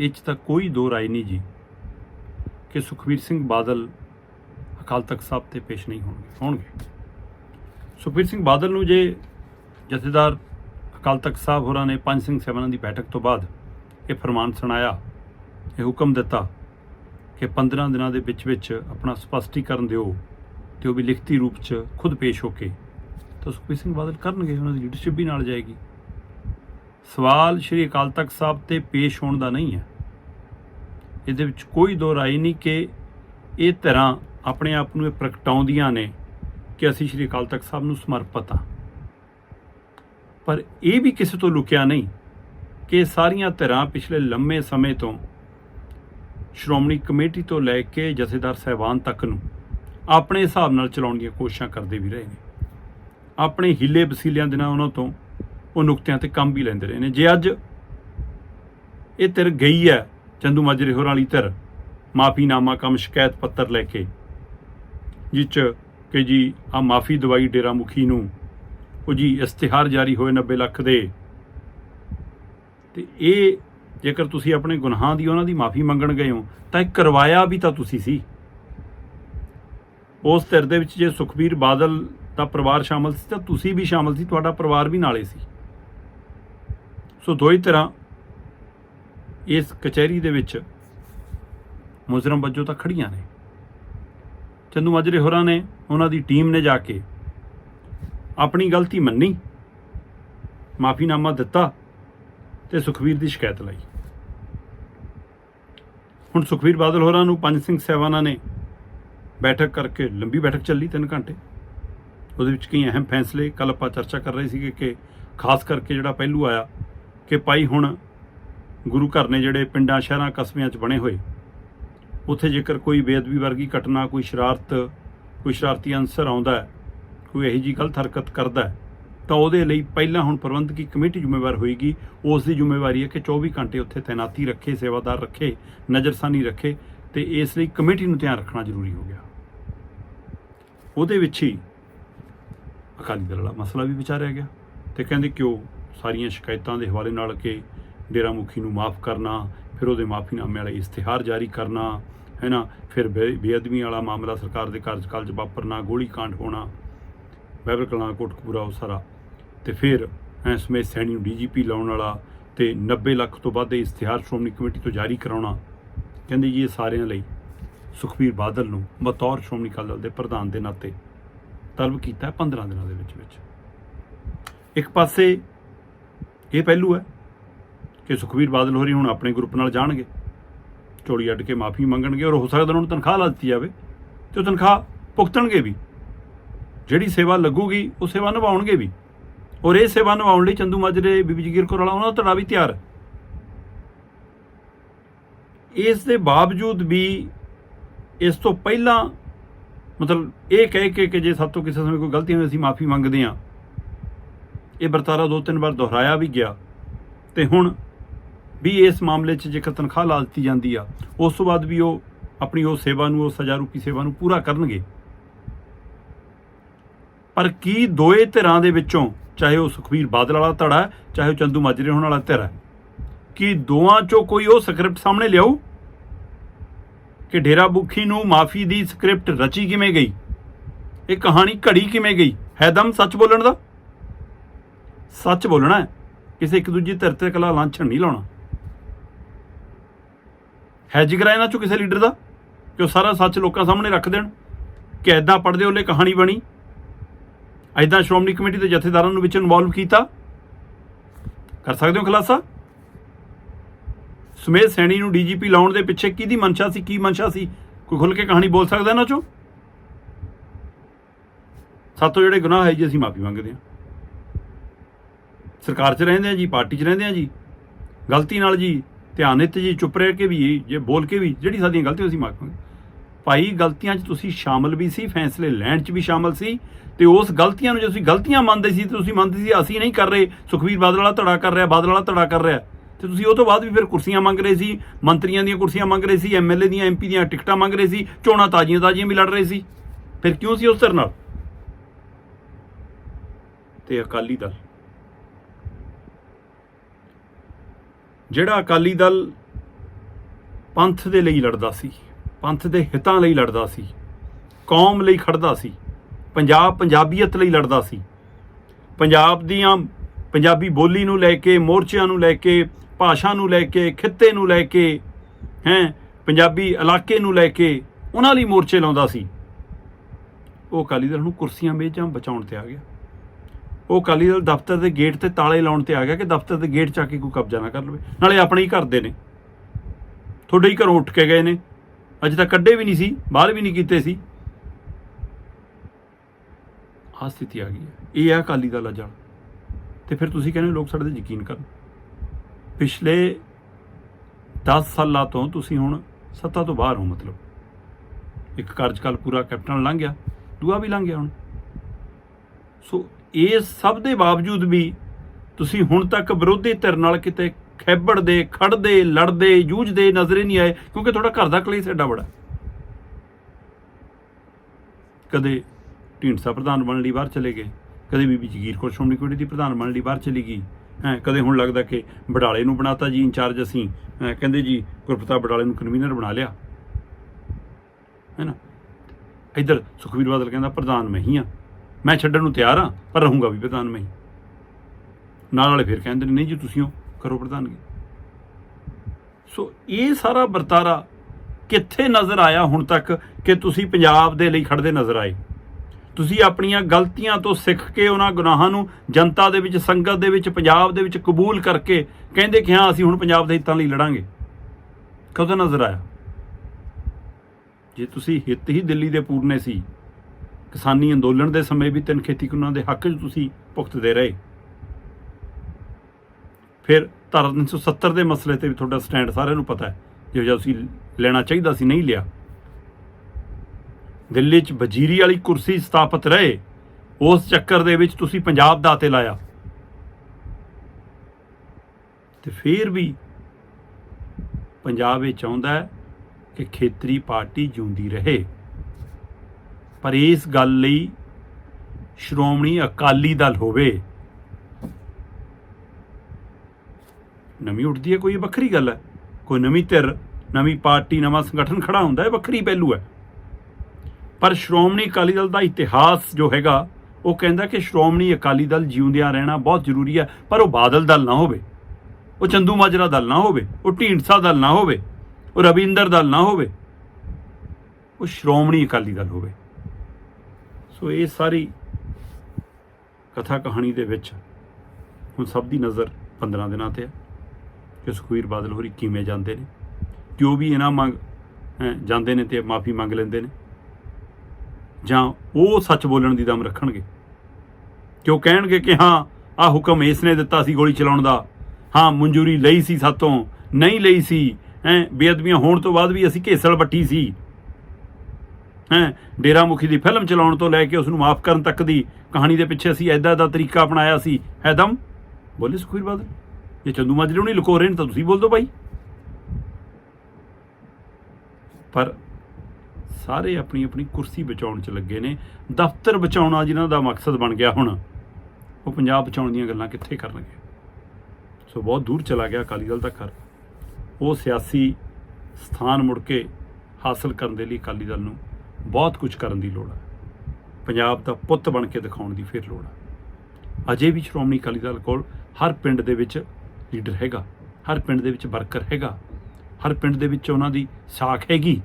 ਇਹ 'ਚ ਤਾਂ ਕੋਈ ਦੋ ਰਾਏ ਨਹੀਂ ਜੀ ਕਿ ਸੁਖਬੀਰ ਸਿੰਘ ਬਾਦਲ ਅਕਾਲ ਤਖਤ ਸਾਹਿਬ ਤੇ ਪੇਸ਼ ਨਹੀਂ ਹੋਣਗੇ ਹੋਣਗੇ। ਸੁਖਬੀਰ ਸਿੰਘ ਬਾਦਲ ਨੂੰ ਜੇ ਜਥੇਦਾਰ ਅਕਾਲ ਤਖਤ ਸਾਹਿਬ ਹੋਰਾਂ ਨੇ ਪੰਜ ਸਿੰਘ ਸੈਵਨਾਂ ਦੀ ਬੈਠਕ ਤੋਂ ਬਾਅਦ ਇਹ ਫਰਮਾਨ ਸੁਣਾਇਆ, ਇਹ ਹੁਕਮ ਦਿੱਤਾ ਕਿ 15 ਦਿਨਾਂ ਦੇ ਵਿੱਚ ਵਿੱਚ ਆਪਣਾ ਸਪਸ਼ਟੀਕਰਨ ਦਿਓ ਤੇ ਉਹ ਵੀ ਲਿਖਤੀ ਰੂਪ 'ਚ ਖੁਦ ਪੇਸ਼ ਹੋ ਕੇ, ਤਾਂ ਸੁਖਬੀਰ ਸਿੰਘ ਬਾਦਲ ਕਰਨਗੇ, ਉਹਨਾਂ ਦੀ ਲੀਡਰਸ਼ਿਪ ਵੀ ਨਾਲ ਜਾਏਗੀ। ਸਵਾਲ ਸ਼੍ਰੀ ਅਕਾਲ ਤਖਤ ਸਾਹਿਬ ਤੇ ਪੇਸ਼ ਹੋਣ ਦਾ ਨਹੀਂ ਹੈ। ਇਹਦੇ ਵਿੱਚ ਕੋਈ ਦੋ ਰਾਏ ਨਹੀਂ ਕਿ ਇਹ ਤਰ੍ਹਾਂ ਆਪਣੇ ਆਪ ਨੂੰ ਇਹ ਪ੍ਰਗਟਾਉਂਦੀਆਂ ਨੇ ਕਿ ਅਸੀਂ ਸ਼੍ਰੀ ਅਕਾਲ ਤਖਤ ਸਾਹਿਬ ਨੂੰ ਸਮਰਪਿਤ ਹਾਂ। ਪਰ ਇਹ ਵੀ ਕਿਸੇ ਤੋਂ ਲੁਕਿਆ ਨਹੀਂ ਕਿ ਸਾਰੀਆਂ ਧਿਰਾਂ ਪਿਛਲੇ ਲੰਮੇ ਸਮੇਂ ਤੋਂ ਸ਼੍ਰੋਮਣੀ ਕਮੇਟੀ ਤੋਂ ਲੈ ਕੇ ਜਥੇਦਾਰ ਸਹਿਬਾਨ ਤੱਕ ਨੂੰ ਆਪਣੇ ਹਿਸਾਬ ਨਾਲ ਚਲਾਉਣ ਦੀਆਂ ਕੋਸ਼ਿਸ਼ਾਂ ਕਰਦੇ ਵੀ ਰਹੇ ਨੇ। ਆਪਣੇ ਹਿੱਲੇ ਵਸੀਲਿਆਂ ਦੇ ਨਾਲ ਉਹਨਾਂ ਤੋਂ ਉਹ ਨੁਕਤਿਆਂ ਤੇ ਕੰਮ ਵੀ ਲੈਂਦੇ ਰਹੇ ਨੇ। ਜੇ ਅੱਜ ਇਹ ਧਿਰ ਗਈ ਹੈ, ਚੰਦੂ ਮਾਜਰੇ ਹੋਰਾਂ ਵਾਲੀ ਧਿਰ ਮਾਫੀਨਾਮਾ ਕੰਮ ਸ਼ਿਕਾਇਤ ਪੱਤਰ ਲੈ ਕੇ, ਜਿਸ 'ਚ ਕਿ ਜੀ ਆ ਮਾਫੀ ਦਵਾਈ ਡੇਰਾ ਮੁਖੀ ਨੂੰ, ਉਹ ਜੀ ਇਸ਼ਤਿਹਾਰ ਜਾਰੀ ਹੋਏ 90 ਲੱਖ ਦੇ। ਤੇ ਇਹ ਜੇਕਰ ਤੁਸੀਂ ਆਪਣੇ ਗੁਨਾਹਾਂ ਦੀ ਉਹਨਾਂ ਦੀ ਮਾਫੀ ਮੰਗਣ ਗਏ ਹੋ, ਤਾਂ ਇਹ ਕਰਵਾਇਆ ਵੀ ਤਾਂ ਤੁਸੀਂ ਸੀ। ਉਸ ਧਿਰ ਦੇ ਵਿੱਚ ਜੇ ਸੁਖਬੀਰ ਬਾਦਲ ਦਾ ਪਰਿਵਾਰ ਸ਼ਾਮਲ ਸੀ, ਤਾਂ ਤੁਸੀਂ ਵੀ ਸ਼ਾਮਲ ਸੀ, ਤੁਹਾਡਾ ਪਰਿਵਾਰ ਵੀ ਨਾਲੇ ਸੀ। ਸੋ ਦੋਈ ਤਰ੍ਹਾਂ ਇਸ ਕਚਹਿਰੀ ਦੇ ਵਿੱਚ ਮੁਜਰਮ ਵਜੋਂ ਤਾਂ ਖੜੀਆਂ ਨੇ। ਚੰਦੂ ਮਾਜਰੇ ਹੋਰਾਂ ਨੇ ਉਹਨਾਂ ਦੀ ਟੀਮ ਨੇ ਜਾ ਕੇ ਆਪਣੀ ਗਲਤੀ ਮੰਨੀ, ਮਾਫੀਨਾਮਾ ਦਿੱਤਾ ਤੇ ਸੁਖਵੀਰ ਦੀ ਸ਼ਿਕਾਇਤ ਲਈ। ਹੁਣ ਸੁਖਵੀਰ ਬਾਦਲ ਹੋਰਾਂ ਨੂੰ ਪੰਜ ਸਿੰਘ ਸਹਿਬਾਨਾਂ ਨੇ ਬੈਠਕ ਕਰਕੇ ਲੰਬੀ ਬੈਠਕ ਚੱਲੀ 3 ਘੰਟੇ। ਉਹਦੇ ਵਿੱਚ ਕਈ ਅਹਿਮ ਫੈਸਲੇ ਕੱਲ ਆਪਾਂ ਚਰਚਾ ਕਰ ਰਹੇ ਸੀਗੇ ਕਿ ਖਾਸ ਕਰਕੇ ਜਿਹੜਾ ਪਹਿਲੂ ਆਇਆ ਕਿ ਭਾਈ ਹੁਣ ਗੁਰੂ ਘਰ ਨੇ ਜਿਹੜੇ ਪਿੰਡਾਂ ਸ਼ਹਿਰਾਂ ਕਸਬਿਆਂ 'ਚ ਬਣੇ ਹੋਏ, ਉੱਥੇ ਜੇਕਰ ਕੋਈ ਬੇਅਦਬੀ ਵਰਗੀ ਘਟਨਾ, ਕੋਈ ਸ਼ਰਾਰਤ, ਕੋਈ ਸ਼ਰਾਰਤੀ ਅੰਸਰ ਆਉਂਦਾ ਹੈ, ਕੋਈ ਇਹੋ ਜਿਹੀ ਗਲਤ ਹਰਕਤ ਕਰਦਾ ਹੈ, ਤਾਂ ਉਹਦੇ ਲਈ ਪਹਿਲਾਂ ਹੁਣ ਪ੍ਰਬੰਧਕੀ ਕਮੇਟੀ ਜ਼ਿੰਮੇਵਾਰ ਹੋਏਗੀ। ਉਸ ਦੀ ਜ਼ਿੰਮੇਵਾਰੀ ਹੈ ਕਿ 24 ਘੰਟੇ ਉੱਥੇ ਤੈਨਾਤੀ ਰੱਖੇ, ਸੇਵਾਦਾਰ ਰੱਖੇ, ਨਜ਼ਰਸਾਨੀ ਰੱਖੇ ਤੇ ਇਸ ਲਈ ਕਮੇਟੀ ਨੂੰ ਧਿਆਨ ਰੱਖਣਾ ਜ਼ਰੂਰੀ ਹੋ ਗਿਆ। ਉਹਦੇ ਵਿੱਚ ਹੀ ਅਕਾਲੀ ਦਲ ਵਾਲਾ ਮਸਲਾ ਵੀ ਵਿਚਾਰਿਆ ਗਿਆ ਤੇ ਕਹਿੰਦੇ ਕਿਉਂ ਸਾਰੀਆਂ ਸ਼ਿਕਾਇਤਾਂ ਦੇ ਹਵਾਲੇ ਨਾਲ ਕਿ ਡੇਰਾ ਮੁਖੀ ਨੂੰ ਮਾਫ ਕਰਨਾ, ਫਿਰ ਉਹਦੇ ਮਾਫੀਨਾਮੇ ਵਾਲੇ ਇਸ਼ਤਿਹਾਰ ਜਾਰੀ ਕਰਨਾ ਹੈ ਨਾ ਫਿਰ ਬੇ- ਬੇਅਦਬੀ ਵਾਲਾ ਮਾਮਲਾ ਸਰਕਾਰ ਦੇ ਕਾਰਜਕਾਲ 'ਚ ਵਾਪਰਨਾ, ਗੋਲੀ ਹੋਣਾ, ਬਹਿਬਲ ਕਲਾਂ, ਕੋਟਕਪੂਰਾ ਉਹ ਸਾਰਾ ਤੇ ਫਿਰ ਐ ਸਮੇਤ ਸੈਣੀ ਨੂੰ ਡੀਜੀਪੀ ਲਾਉਣ ਵਾਲਾ ਤੇ 90 ਲੱਖ ਤੋਂ ਵੱਧ ਦੇ ਇਸ਼ਤਿਹਾਰ ਸ਼੍ਰੋਮਣੀ ਕਮੇਟੀ ਤੋਂ ਜਾਰੀ ਕਰਾਉਣਾ। ਕਹਿੰਦੇ ਜੀ ਇਹ ਸਾਰਿਆਂ ਲਈ ਸੁਖਬੀਰ ਬਾਦਲ ਨੂੰ ਬਤੌਰ ਸ਼੍ਰੋਮਣੀ ਅਕਾਲੀ ਦਲ ਦੇ ਪ੍ਰਧਾਨ ਦੇ ਨਾਤੇ ਤਲਬ ਕੀਤਾ ਹੈ 15 ਦਿਨਾਂ ਦੇ ਵਿੱਚ ਵਿੱਚ ਇੱਕ ਪਾਸੇ ਇਹ ਪਹਿਲੂ ਹੈ ਕਿ ਸੁਖਬੀਰ ਬਾਦਲ ਹੋਰੀ ਹੁਣ ਆਪਣੇ ਗਰੁੱਪ ਨਾਲ ਜਾਣਗੇ, ਝੋਲੀ ਅੱਡ ਕੇ ਮਾਫੀ ਮੰਗਣਗੇ ਔਰ ਹੋ ਸਕਦਾ ਉਹਨਾਂ ਨੂੰ ਤਨਖਾਹ ਲਾ ਦਿੱਤੀ ਜਾਵੇ ਤੇ ਉਹ ਤਨਖਾਹ ਭੁਗਤਣਗੇ ਵੀ। ਜਿਹੜੀ ਸੇਵਾ ਲੱਗੂਗੀ, ਉਹ ਸੇਵਾ ਨਿਭਾਉਣਗੇ ਵੀ। ਔਰ ਇਹ ਸੇਵਾ ਨਿਭਾਉਣ ਲਈ ਚੰਦੂ ਮਾਜਰੇ, ਬੀਬੀ ਜਗੀਰ ਕੌਰ ਵਾਲਾ ਉਹਨਾਂ ਦਾ ਧੜਾ ਵੀ ਤਿਆਰ ਹੈ। ਇਸ ਦੇ ਬਾਵਜੂਦ ਵੀ ਇਸ ਤੋਂ ਪਹਿਲਾਂ ਮਤਲਬ ਇਹ ਕਹਿ ਕੇ ਕਿ ਜੇ ਸਭ ਤੋਂ ਕਿਸੇ ਸਮੇਂ ਕੋਈ ਗਲਤੀ ਹੋਈ ਅਸੀਂ ਮਾਫੀ ਮੰਗਦੇ ਹਾਂ ਇਹ ਵਰਤਾਰਾ ਦੋ ਤਿੰਨ ਵਾਰ ਦੁਹਰਾਇਆ ਵੀ ਗਿਆ। ਤੇ ਹੁਣ ਵੀ ਇਸ ਮਾਮਲੇ 'ਚ ਜੇਕਰ ਤਨਖਾਹ ਲਾ ਦਿੱਤੀ ਜਾਂਦੀ ਆ, ਉਸ ਤੋਂ ਬਾਅਦ ਵੀ ਉਹ ਆਪਣੀ ਉਹ ਸੇਵਾ ਨੂੰ, ਉਹ ਸਜ਼ਾ ਰੂਪੀ ਸੇਵਾ ਨੂੰ ਪੂਰਾ ਕਰਨਗੇ। ਪਰ ਕੀ ਦੋਏ ਧਿਰਾਂ ਦੇ ਵਿੱਚੋਂ, ਚਾਹੇ ਉਹ ਸੁਖਬੀਰ ਬਾਦਲ ਵਾਲਾ ਧੜਾ ਹੈ, ਚਾਹੇ ਉਹ ਚੰਦੂ ਮਾਜਰੇ ਹੋਣ ਵਾਲਾ ਧਿਰ ਹੈ, ਕੀ ਦੋਵਾਂ ਚੋਂ ਕੋਈ ਉਹ ਸਕ੍ਰਿਪਟ ਸਾਹਮਣੇ ਲਿਆਓ ਕਿ ਡੇਰਾ ਬੁਖੀ ਨੂੰ ਮਾਫੀ ਦੀ ਸਕ੍ਰਿਪਟ ਰਚੀ ਕਿਵੇਂ ਗਈ? ਇਹ ਕਹਾਣੀ ਘੜੀ ਕਿਵੇਂ ਗਈ? ਹੈ ਦਮ ਸੱਚ ਬੋਲਣ ਦਾ? ਸੱਚ ਬੋਲਣਾ ਹੈ, ਕਿਸੇ ਇੱਕ ਦੂਜੀ ਧਿਰ ਤੇ ਕਲਾ ਲਾਂਛਣ ਨਹੀਂ ਲਾਉਣਾ। ਹੈ ਜਿਗਰਾ ਇਹਨਾਂ ਚੋਂ ਕਿਸੇ ਲੀਡਰ ਦਾ, ਕਿ ਉਹ ਸਾਰਾ ਸੱਚ ਲੋਕਾਂ ਸਾਹਮਣੇ ਰੱਖ ਦੇਣ, ਕਿ ਐਦਾਂ ਪੜਦੇ ਉਹਲੇ ਕਹਾਣੀ ਬਣੀ ਐਦਾਂ ਸ਼੍ਰੋਮਣੀ ਕਮੇਟੀ ਦੇ ਜਥੇਦਾਰਾਂ ਨੂੰ ਵਿੱਚ ਇਨਵੋਲਵ ਕੀਤਾ। ਕਰ ਸਕਦੇ ਹੋ ਖੁਲਾਸਾ? ਸੁਮੇਧ ਸੈਣੀ ਨੂੰ ਡੀਜੀਪੀ ਲਾਉਣ ਦੇ ਪਿੱਛੇ ਕਿਹਦੀ ਮਨਸ਼ਾ ਸੀ, ਕੀ ਮਨਸ਼ਾ ਸੀ? ਕੋਈ ਖੁੱਲ ਕੇ ਕਹਾਣੀ ਬੋਲ ਸਕਦਾ ਇਹਨਾਂ ਚੋਂ? ਸਾਤੋਂ ਜਿਹੜੇ ਗੁਨਾਹ ਹੈ ਜੀ, ਅਸੀਂ ਮਾਫੀ ਮੰਗਦੇ ਹਾਂ। ਸਰਕਾਰ 'ਚ ਰਹਿੰਦੇ ਆ ਜੀ, ਪਾਰਟੀ 'ਚ ਰਹਿੰਦੇ ਆ ਜੀ। ਗਲਤੀ ਨਾਲ ਜੀ, ਧਿਆਨ ਇੱਥੇ ਜੀ, ਚੁੱਪ ਰਹਿ ਕੇ ਵੀ, ਜੇ ਬੋਲ ਕੇ ਵੀ, ਜਿਹੜੀ ਸਾਡੀਆਂ ਗਲਤੀਆਂ ਅਸੀਂ ਮਾਫੀ ਭਾਈ, ਗਲਤੀਆਂ 'ਚ ਤੁਸੀਂ ਸ਼ਾਮਲ ਵੀ ਸੀ, ਫੈਸਲੇ ਲੈਣ 'ਚ ਵੀ ਸ਼ਾਮਲ ਸੀ, ਤੇ ਉਸ ਗਲਤੀਆਂ ਨੂੰ ਜੇ ਤੁਸੀਂ ਗਲਤੀਆਂ ਮੰਨਦੇ ਸੀ, ਤੇ ਤੁਸੀਂ ਮੰਨਦੇ ਸੀ, ਅਸੀਂ ਨਹੀਂ ਕਰ ਰਹੇ ਸੁਖਵੀਰ ਬਾਦਲ ਵਾਲਾ ਧੜਾ ਕਰ ਰਿਹਾ, ਬਾਦਲ ਵਾਲਾ ਧੜਾ ਕਰ ਰਿਹਾ। ਤੇ ਤੁਸੀਂ ਉਹ ਤੋਂ ਬਾਅਦ ਵੀ ਫਿਰ ਕੁਰਸੀਆਂ ਮੰਗ ਰਹੇ ਸੀ, ਮੰਤਰੀਆਂ ਦੀਆਂ ਕੁਰਸੀਆਂ ਮੰਗ ਰਹੇ ਸੀ ਐਮਐਲਏ ਦੀਆਂ ਐਮਪੀ ਦੀਆਂ ਟਿਕਟਾਂ ਮੰਗ ਰਹੇ ਸੀ, ਚੋਣਾਂ ਤਾਜ਼ੀਆਂ ਤਾਜ਼ੀਆਂ ਵੀ ਲੜ ਰਹੇ ਸੀ। ਫਿਰ ਕਿਉਂ ਸੀ ਉਸ ਧਿਰ ਨਾਲ ਤੇ ਅਕਾਲੀ ਦਲ। ਜਿਹੜਾ ਅਕਾਲੀ ਦਲ ਪੰਥ ਦੇ ਲਈ ਲੜਦਾ ਸੀ, ਪੰਥ ਦੇ ਹਿੱਤਾਂ ਲਈ ਲੜਦਾ ਸੀ, ਕੌਮ ਲਈ ਖੜਦਾ ਸੀ, ਪੰਜਾਬ ਪੰਜਾਬੀਅਤ ਲਈ ਲੜਦਾ ਸੀ, ਪੰਜਾਬ ਦੀਆਂ ਪੰਜਾਬੀ ਬੋਲੀ ਨੂੰ ਲੈ ਕੇ, ਮੋਰਚਿਆਂ ਨੂੰ ਲੈ ਕੇ, ਭਾਸ਼ਾ ਨੂੰ ਲੈ ਕੇ, ਖਿੱਤੇ ਨੂੰ ਲੈ ਕੇ, ਹੈ, ਪੰਜਾਬੀ ਇਲਾਕੇ ਨੂੰ ਲੈ ਕੇ, ਉਹਨਾਂ ਲਈ ਮੋਰਚੇ ਲਾਉਂਦਾ ਸੀ। ਉਹ ਅਕਾਲੀ ਦਲ ਨੂੰ ਕੁਰਸੀਆਂ ਮੇਜ਼ਾਂ ਬਚਾਉਣ ਤੇ ਆ ਗਿਆ। ਉਹ ਅਕਾਲੀ ਦਲ ਦਫ਼ਤਰ ਦੇ ਗੇਟ ਤੇ ਤਾਲੇ ਲਾਉਣ ਤੇ ਆ ਗਿਆ ਕਿ ਦਫ਼ਤਰ ਦੇ ਗੇਟ ਚਾ ਕੇ ਕੋਈ ਕਬਜ਼ਾ ਨਾ ਕਰ ਲਵੇ। ਨਾਲੇ ਆਪਣੇ ਹੀ ਘਰ ਦੇ ਨੇ। ਤੁਹਾਡੇ ਹੀ ਘਰੋਂ ਉੱਠ ਕੇ ਗਏ ਨੇ। ਅਜੇ ਤੱਕ ਕੱਢੇ ਵੀ ਨਹੀਂ ਸੀ, ਬਾਹਰ ਵੀ ਨਹੀਂ ਕੀਤੇ ਸੀ। ਆਹ ਸਥਿਤੀ ਆ ਗਈ ਹੈ। ਇਹ ਹੈ ਅਕਾਲੀ ਦਲ ਅਜਾ ਤੇ ਫਿਰ ਤੁਸੀਂ ਕਹਿੰਦੇ ਹੋ ਲੋਕ ਸਾਡੇ ਤੇ ਯਕੀਨ ਕਰਨ। ਪਿਛਲੇ 10 ਸਾਲਾਂ ਤੋਂ ਤੁਸੀਂ ਹੁਣ ਸੱਤਾ ਤੋਂ ਬਾਹਰ ਹੋ ਮਤਲਬ। ਇੱਕ ਕਾਰਜਕਾਲ ਪੂਰਾ ਕੈਪਟਨ ਲੰਘ ਗਿਆ। ਦੂਆ ਵੀ ਲੰਘ ਗਿਆ ਹੁਣ। ਸੋ ਇਸ ਸਭ ਦੇ ਬਾਵਜੂਦ ਵੀ ਤੁਸੀਂ ਹੁਣ ਤੱਕ ਵਿਰੋਧੀ ਧਿਰ ਨਾਲ ਕਿਤੇ ਖੈਬੜਦੇ ਖੜਦੇ ਲੜਦੇ, ਜੂਝਦੇ ਨਜ਼ਰ ਹੀ ਨਹੀਂ ਆਏ, ਕਿਉਂਕਿ ਤੁਹਾਡਾ ਘਰ ਦਾ ਕਲੇਸ਼ ਐਡਾ ਬੜਾ ਕਦੇ ਢੀਂਡਸਾ ਪ੍ਰਧਾਨ ਬਣਨ ਲਈ ਬਾਹਰ ਚਲੇ ਗਏ, ਕਦੇ ਬੀਬੀ ਜਗੀਰ ਕੌਰ ਸ਼੍ਰੋਮਣੀ ਕਮੇਟੀ ਦੀ ਪ੍ਰਧਾਨ ਬਣਨ ਲਈ ਬਾਹਰ ਚਲੀ ਗਈ, ਹੈ, ਕਦੇ ਹੁਣ ਲੱਗਦਾ ਕਿ ਬਡਾਲੇ ਨੂੰ ਬਣਾਤਾ ਜੀ ਇੰਚਾਰਜ ਅਸੀਂ ਕਹਿੰਦੇ ਜੀ ਗੁਰਪ੍ਰਤਾਪ ਬਡਾਲੇ ਨੂੰ ਕਨਵੀਨਰ ਬਣਾ ਲਿਆ। ਹੈ ਨਾ? ਇੱਧਰ ਸੁਖਬੀਰ ਬਾਦਲ ਕਹਿੰਦਾ, ਪ੍ਰਧਾਨ ਮੈਂ ਹੀ ਆ ਮੈਂ ਛੱਡਣ ਨੂੰ ਤਿਆਰ ਹਾਂ, ਪਰ ਰਹੂੰਗਾ ਵੀ ਪ੍ਰਧਾਨ ਮੈਂ ਹੀ। ਨਾਲ ਵਾਲੇ ਫਿਰ ਕਹਿੰਦੇ ਨੇ, ਨਹੀਂ ਜੀ, ਤੁਸੀਂ ਉਹ ਕਰੋ ਪ੍ਰਧਾਨਗੀ। ਸੋ ਇਹ ਸਾਰਾ ਵਰਤਾਰਾ ਕਿੱਥੇ ਨਜ਼ਰ ਆਇਆ ਹੁਣ ਤੱਕ ਕਿ ਤੁਸੀਂ ਪੰਜਾਬ ਦੇ ਲਈ ਖੜਦੇ ਨਜ਼ਰ ਆਏ? ਤੁਸੀਂ ਆਪਣੀਆਂ ਗਲਤੀਆਂ ਤੋਂ ਸਿੱਖ ਕੇ ਉਹਨਾਂ ਗੁਨਾਹਾਂ ਨੂੰ ਜਨਤਾ ਦੇ ਵਿੱਚ, ਸੰਗਤ ਦੇ ਵਿੱਚ, ਪੰਜਾਬ ਦੇ ਵਿੱਚ ਕਬੂਲ ਕਰਕੇ ਕਹਿੰਦੇ ਕਿ ਹਾਂ, ਅਸੀਂ ਹੁਣ ਪੰਜਾਬ ਦੇ ਹਿੱਤਾਂ ਲਈ ਲੜਾਂਗੇ। ਕਦੋਂ ਨਜ਼ਰ ਆਇਆ? ਜੇ ਤੁਸੀਂ ਹਿੱਤ ਹੀ ਦਿੱਲੀ ਦੇ ਪੂਰਨੇ ਸੀ ਕਿਸਾਨੀ ਅੰਦੋਲਨ ਦੇ ਸਮੇਂ ਵੀ ਤਿੰਨ ਖੇਤੀ ਕਾਨੂੰਨਾਂ ਦੇ ਹੱਕ 'ਚ ਤੁਸੀਂ ਭੁਗਤਦੇ ਰਹੇ। ਫਿਰ ਧਾਰਾ 370 ਦੇ ਮਸਲੇ ਤੇ ਵੀ ਤੁਹਾਡਾ ਸਟੈਂਡ ਸਾਰਿਆਂ ਨੂੰ ਪਤਾ ਹੈ, ਜਿਹੋ ਜਿਹਾ ਤੁਸੀਂ ਲੈਣਾ ਚਾਹੀਦਾ ਸੀ, ਨਹੀਂ ਲਿਆ। ਦਿੱਲੀ 'ਚ ਵਜ਼ੀਰੀ ਵਾਲੀ ਕੁਰਸੀ ਸਥਾਪਿਤ ਰਹੇ, ਉਸ ਚੱਕਰ ਦੇ ਵਿੱਚ ਤੁਸੀਂ ਪੰਜਾਬ ਦਾ ਤੇ ਲਾਇਆ। ਤੇ ਫਿਰ ਵੀ ਪੰਜਾਬ ਇਹ ਚਾਹੁੰਦਾ ਕਿ ਖੇਤਰੀ ਪਾਰਟੀ ਜਿਉਂਦੀ ਰਹੇ। ਪਰ ਇਸ ਗੱਲ ਲਈ ਸ਼੍ਰੋਮਣੀ ਅਕਾਲੀ ਦਲ ਹੋਵੇ। ਨਵੀਂ ਉੱਠਦੀ ਹੈ, ਕੋਈ ਵੱਖਰੀ ਗੱਲ ਹੈ। ਕੋਈ ਨਵੀਂ ਧਿਰ, ਨਵੀਂ ਪਾਰਟੀ, ਨਵਾਂ ਸੰਗਠਨ ਖੜਾ ਹੁੰਦਾ ਹੈ ਵੱਖਰੀ ਪਹਿਲੂ ਹੈ। ਪਰ ਸ਼੍ਰੋਮਣੀ ਅਕਾਲੀ ਦਲ ਦਾ ਇਤਿਹਾਸ ਜੋ ਹੈਗਾ, ਉਹ ਕਹਿੰਦਾ ਕਿ ਸ਼੍ਰੋਮਣੀ ਅਕਾਲੀ ਦਲ ਜਿਉਂਦਿਆਂ ਰਹਿਣਾ ਬਹੁਤ ਜ਼ਰੂਰੀ ਹੈ, ਪਰ ਉਹ ਬਾਦਲ ਦਲ ਨਾ ਹੋਵੇ। ਉਹ ਚੰਦੂ ਮਾਜਰਾ ਦਲ ਨਾ ਹੋਵੇ, ਉਹ ਢੀਂਡਸਾ ਦਲ ਨਾ ਹੋਵੇ, ਉਹ ਰਵਿੰਦਰ ਦਲ ਨਾ ਹੋਵੇ, ਉਹ ਸ਼੍ਰੋਮਣੀ ਅਕਾਲੀ ਦਲ ਹੋਵੇ। ਸੋ ਇਹ ਸਾਰੀ ਕਥਾ ਕਹਾਣੀ ਦੇ ਵਿੱਚ ਹੁਣ ਸਭ ਦੀ ਨਜ਼ਰ 15 ਦਿਨਾਂ ਤੇ ਹੈ ਕਿ ਸੁਖਵੀਰ ਬਾਦਲ ਹੋਰੀ ਕਿਵੇਂ ਜਾਂਦੇ ਨੇ ਕਿਉਂ ਵੀ ਇਹਨਾਂ ਮੰਗ ਜਾਂਦੇ ਨੇ ਤੇ ਮਾਫੀ ਮੰਗ ਲੈਂਦੇ ਨੇ, ਜਾਂ ਉਹ ਸੱਚ ਬੋਲਣ ਦੀ ਦਮ ਰੱਖਣਗੇ। ਕਿਉਂ ਕਹਿਣਗੇ ਕਿ ਹਾਂ ਆ ਹੁਕਮ ਇਸ ਨੇ ਦਿੱਤਾ ਸੀ ਗੋਲੀ ਚਲਾਉਣ ਦਾ, ਹਾਂ, ਮਨਜ਼ੂਰੀ ਲਈ ਸੀ ਸਾਤੋਂ, ਨਹੀਂ ਲਈ ਸੀ, ਹੈ, ਬੇਅਦਬੀਆਂ ਹੋਣ ਤੋਂ ਬਾਅਦ ਵੀ ਅਸੀਂ ਘੇਸਲ ਬੱਟੀ ਸੀ। ਹੈ ਡੇਰਾ ਮੁਖੀ ਦੀ ਫਿਲਮ ਚਲਾਉਣ ਤੋਂ ਲੈ ਕੇ ਉਸ ਨੂੰ ਮਾਫ ਕਰਨ ਤੱਕ ਦੀ ਕਹਾਣੀ ਦੇ ਪਿੱਛੇ ਅਸੀਂ ਐਦਾ ਦਾ ਤਰੀਕਾ ਅਪਣਾਇਆ ਸੀ। ਹੈਦਮ ਬੋਲੇ ਸੁਖਵੀਰ ਬਾਦਲ, ਜੇ ਚੰਦੂ ਮਾਜਰੇ ਨੂੰ ਨਹੀਂ ਲੁਕੋ ਰਹੇ ਨੇ ਤਾਂ ਤੁਸੀਂ ਬੋਲ ਦਿਓ ਭਾਈ ਪਰ ਸਾਰੇ ਆਪਣੀ ਆਪਣੀ ਕੁਰਸੀ ਬਚਾਉਣ 'ਚ ਲੱਗੇ ਨੇ, ਦਫ਼ਤਰ ਬਚਾਉਣਾ ਜਿਨ੍ਹਾਂ ਦਾ ਮਕਸਦ ਬਣ ਗਿਆ ਹੁਣ, ਉਹ ਪੰਜਾਬ ਬਚਾਉਣ ਦੀਆਂ ਗੱਲਾਂ ਕਿੱਥੇ ਕਰਨਗੇ? ਸੋ ਬਹੁਤ ਦੂਰ ਚਲਾ ਗਿਆ ਅਕਾਲੀ ਦਲ ਦਾ ਘਰ। ਉਹ ਸਿਆਸੀ ਸਥਾਨ ਮੁੜ ਕੇ ਹਾਸਲ ਕਰਨ ਦੇ ਲਈ ਅਕਾਲੀ ਦਲ ਨੂੰ ਬਹੁਤ ਕੁਝ ਕਰਨ ਦੀ ਲੋੜ ਹੈ ਪੰਜਾਬ ਦਾ ਪੁੱਤ ਬਣ ਕੇ ਦਿਖਾਉਣ ਦੀ ਫਿਰ ਲੋੜ ਹੈ ਅਜੇ ਵੀ ਸ਼੍ਰੋਮਣੀ ਅਕਾਲੀ ਦਲ ਕੋਲ ਹਰ ਪਿੰਡ ਦੇ ਵਿੱਚ ਲੀਡਰ ਹੈਗਾ, ਹਰ ਪਿੰਡ ਦੇ ਵਿੱਚ ਵਰਕਰ ਹੈਗਾ, ਹਰ ਪਿੰਡ ਦੇ ਵਿੱਚ ਉਹਨਾਂ ਦੀ ਸਾਖ ਹੈਗੀ।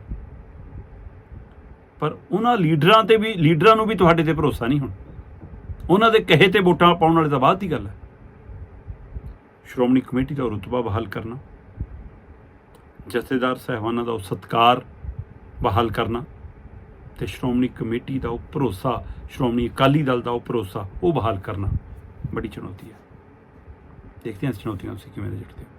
ਪਰ ਉਹਨਾਂ ਲੀਡਰਾਂ ਤੇ ਵੀ, ਲੀਡਰਾਂ ਨੂੰ ਵੀ ਤੁਹਾਡੇ ਤੇ ਭਰੋਸਾ ਨਹੀਂ ਹੁਣ। ਉਹਨਾਂ ਦੇ ਕਹੇ ਤੇ ਵੋਟਾਂ ਪਾਉਣ ਵਾਲੇ ਤਾਂ ਬਾਅਦ ਦੀ ਗੱਲ ਹੈ ਸ਼੍ਰੋਮਣੀ ਕਮੇਟੀ ਦਾ ਰੁਤਬਾ ਬਹਾਲ ਕਰਨਾ, ਜਥੇਦਾਰ ਸਹਿਬਾਨਾਂ ਦਾ ਉਹ ਸਤਕਾਰ ਬਹਾਲ ਕਰਨਾ ਤੇ ਸ਼੍ਰੋਮਣੀ ਕਮੇਟੀ ਦਾ ਉਹ ਭਰੋਸਾ, ਸ਼੍ਰੋਮਣੀ ਅਕਾਲੀ ਦਲ ਦਾ ਉਹ ਭਰੋਸਾ, ਉਹ ਬਹਾਲ ਕਰਨਾ ਬੜੀ ਚੁਣੌਤੀ ਹੈ। ਦੇਖਦੇ ਹਾਂ ਇਸ ਚੁਣੌਤੀਆਂ ਨੂੰ ਤੁਸੀਂ ਕਿਵੇਂ ਨਜਿੱਠਦੇ ਹੋ।